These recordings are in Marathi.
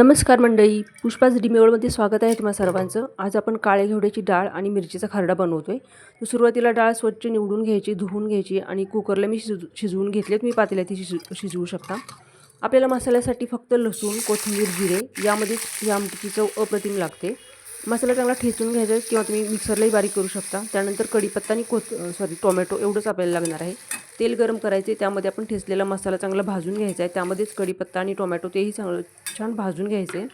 नमस्कार मंडळी पुष्पाज डिमेवळमध्ये स्वागत आहे तुम्हा सर्वांचं. आज आपण काळ्या घेवड्याची डाळ आणि मिरचीचा खरडा बनवतो आहे तर सुरुवातीला डाळ स्वच्छ निवडून घ्यायची धुवून घ्यायची आणि कुकरला मी शिजू शिजवून घेतले तुम्ही पातेल्या ती शिजू शिजवू शकता. आपल्याला मसाल्यासाठी फक्त लसूण कोथिंबीर जिरे यामध्येच या आमटीची चव अप्रतिम लागते. मसाला चांगला ठेचून घ्यायचा किंवा तुम्ही मिक्सरलाही बारीक करू शकता. त्यानंतर कढीपत्ता आणि कोथ सॉरी टोमॅटो एवढंच आपल्याला लागणार आहे. तेल गरम करायचे त्यामध्ये आपण ठेचलेला मसाला चांगला भाजून घ्यायचा आहे. त्यामध्येच कढीपत्ता आणि टोमॅटो तेही चांगलं छान भाजून घ्यायचे.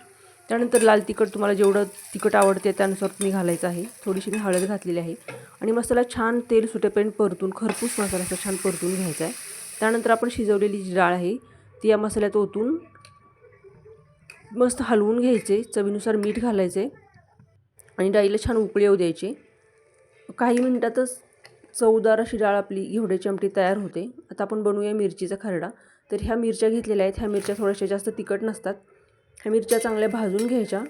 त्यानंतर लाल तिखट तुम्हाला जेवढं तिखट आवडते त्यानुसार तुम्ही घालायचं आहे. थोडीशी मी हळद घातलेली आहे. आणि मसाला छान तेल सुटेपर्यंत परतून खरपूस मसाला असा छान परतून घ्यायचा आहे. त्यानंतर आपण शिजवलेली जी डाळ आहे ती या मसाल्यात ओतून मस्त हलवून घ्यायचे. चवीनुसार मीठ घालायचे. आणि डाळीला छान उकळी येऊ द्यायची. काही मिनटातच चवदार अशी डाळ आपली घेवड्याची आमटी तयार होते. आता आपण बनवूया मिरचीचा खरडा. तर ह्या मिरच्या घेतलेल्या आहेत. ह्या मिरच्या थोड्याशा जास्त तिखट नसतात. ह्या मिरच्या चांगल्या भाजून घ्यायच्या.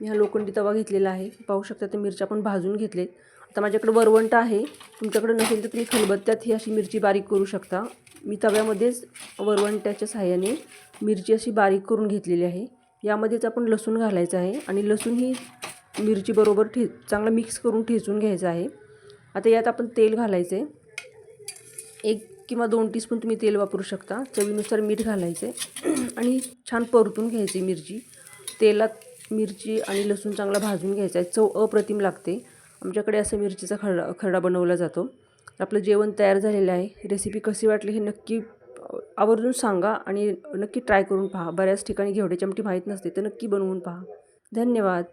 मी हा लोखंडी तवा घेतलेला आहे. पाहू शकता त्या मिरच्या पण भाजून घेतलेत. आता माझ्याकडे वरवंट आहे. तुमच्याकडे नसेल तर तुम्ही खलबत्त्यात ही अशी मिरची बारीक करू शकता. मी तव्यामध्येच वरवंट्याच्या सहाय्याने मिरची अशी बारीक करून घेतलेली आहे. यामध्येच आपण लसूण घालायचं आहे आणि लसूण ही मिरचीबरोबर ठे चांगलं मिक्स करून ठेचून घ्यायचं आहे. आता यात आपण तेल घालायचे. एक किंवा दोन टीस्पून तुम्ही तेल वापरू शकता. चवीनुसार मीठ घालायचे. आणि छान परतून घ्यायची मिरची. तेलात मिरची आणि लसूण चांगला भाजून घ्यायचा आहे. चव अप्रतिम लागते. आमच्याकडे असं मिरचीचा खरडा खरडा बनवला जातो. आपलं जेवण तयार झालेलं आहे. रेसिपी कशी वाटली हे नक्की आवर्जून सांगा आणि नक्की ट्राय करून पहा. बऱ्याच ठिकाणी घेवड्याची आमटी माहीत नसते तर नक्की बनवून पहा. धन्यवाद.